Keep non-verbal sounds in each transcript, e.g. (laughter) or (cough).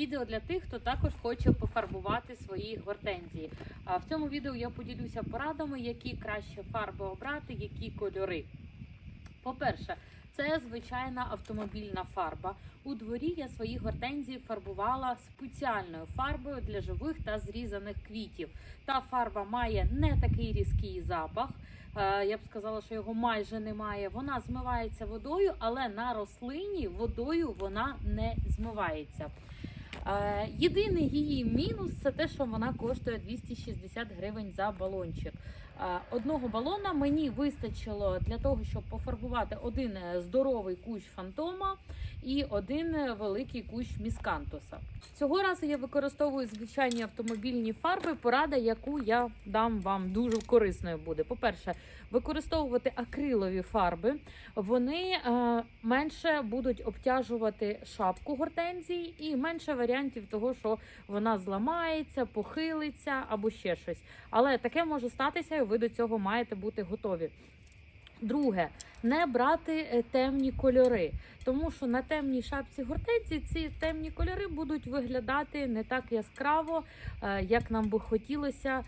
Відео для тих, хто також хоче пофарбувати свої гортензії. В цьому відео я поділюся порадами, які краще фарби обрати, які кольори. По-перше, це звичайна автомобільна фарба. У дворі я свої гортензії фарбувала спеціальною фарбою для живих та зрізаних квітів. Та фарба має не такий різкий запах. Е, Я б сказала, що його майже немає. Вона змивається водою, але на рослині водою вона не змивається. Е, Єдиний її мінус це те, що вона коштує 260 гривень за балончик. Е, Одного балона мені вистачило для того, щоб пофарбувати один е, здоровий кущ фантома і один е, великий кущ міскантуса. Цього разу я використовую звичайні автомобільні фарби. Порада, яку я дам вам дуже корисною буде. По-перше, використовувати акрилові фарби. Вони е, менше будуть обтяжувати шапку гортензії і менше варіантів того, що вона зламається, похилиться або ще щось. Але таке може статися, і ви до цього маєте бути готові. Друге, не брати е, темні кольори, тому що на темній шапці гортензії ці темні кольори будуть виглядати не так яскраво, е, як нам би хотілося.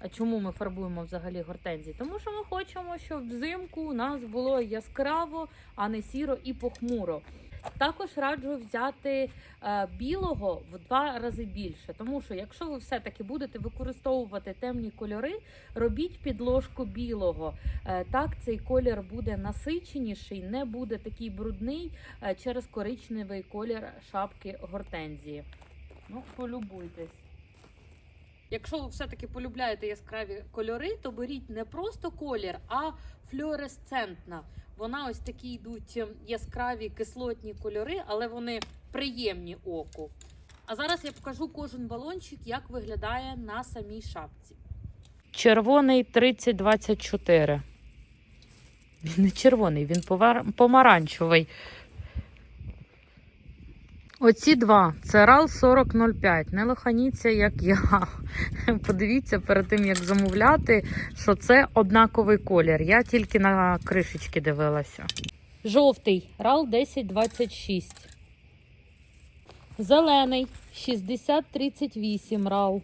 А чому ми фарбуємо взагалі гортензії? Тому що ми хочемо, щоб взимку у нас було яскраво, а не сіро і похмуро. Також раджу взяти е, білого в два рази більше, тому що якщо ви все-таки будете використовувати темні кольори, робіть підложку білого. Е, так цей колір буде насиченіший, не буде такий брудний е, через коричневий колір шапки гортензії. Ну, полюбуйтесь. Якщо ви все-таки полюбляєте яскраві кольори, то беріть не просто колір, а флюоресцентна. Вона ось такі йдуть ем, яскраві кислотні кольори, але вони приємні оку. А зараз я покажу кожен балончик, як виглядає на самій шапці. Червоний 3024. Він не червоний, він помаранчевий. Оці два це RAL 4005. Не лоханіться, як я. (laughs) Подивіться перед тим, як замовляти, що це однаковий колір. Я тільки на кришечки дивилася. Жовтий RAL 1026. Зелений 6038 RAL.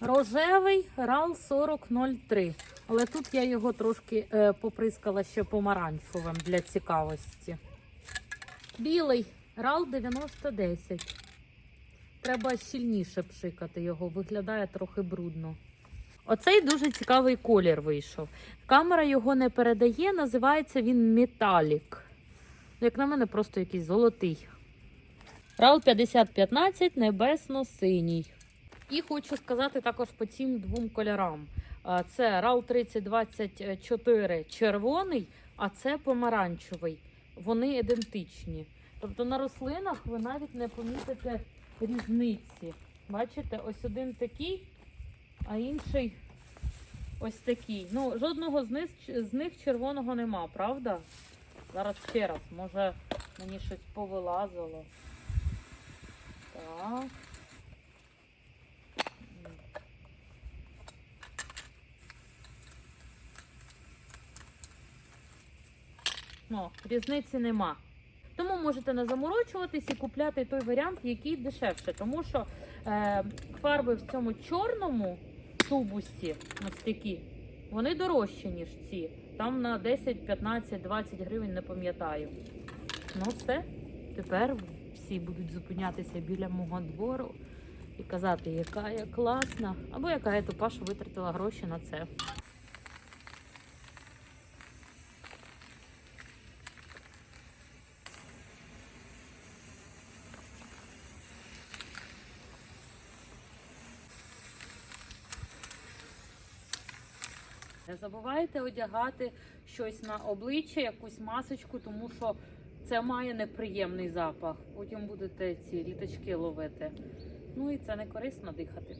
Рожевий RAL 4003. Але тут я його трошки е, поприскала ще помаранчевим для цікавості. Білий RAL 9010. Треба щільніше пшикати його, виглядає трохи брудно. Оцей дуже цікавий колір вийшов. Камера його не передає, називається він металік. Як на мене, просто якийсь золотий. RAL 5015 небесно-синій. І хочу сказати також по цим двом кольорам. Це RAL 3024 червоний, а це помаранчевий. Вони ідентичні. Тобто на рослинах ви навіть не помітите різниці. Бачите, ось один такий, а інший ось такий. Ну, жодного з них, з них червоного нема, правда? Зараз ще раз, може мені щось повилазило. Так. Ну, різниці нема. Можете не заморочуватись і купляти той варіант, який дешевше. Тому що е, фарби в цьому чорному тубусі, ось такі, вони дорожчі, ніж ці. Там на 10, 15, 20 гривень не пам'ятаю. Ну все, тепер всі будуть зупинятися біля мого двору і казати, яка я класна, або яка я тупа, що витратила гроші на це. Не забувайте одягати щось на обличчя, якусь масочку, тому що це має неприємний запах. Потім будете ці літачки ловити. Ну і це не корисно дихати.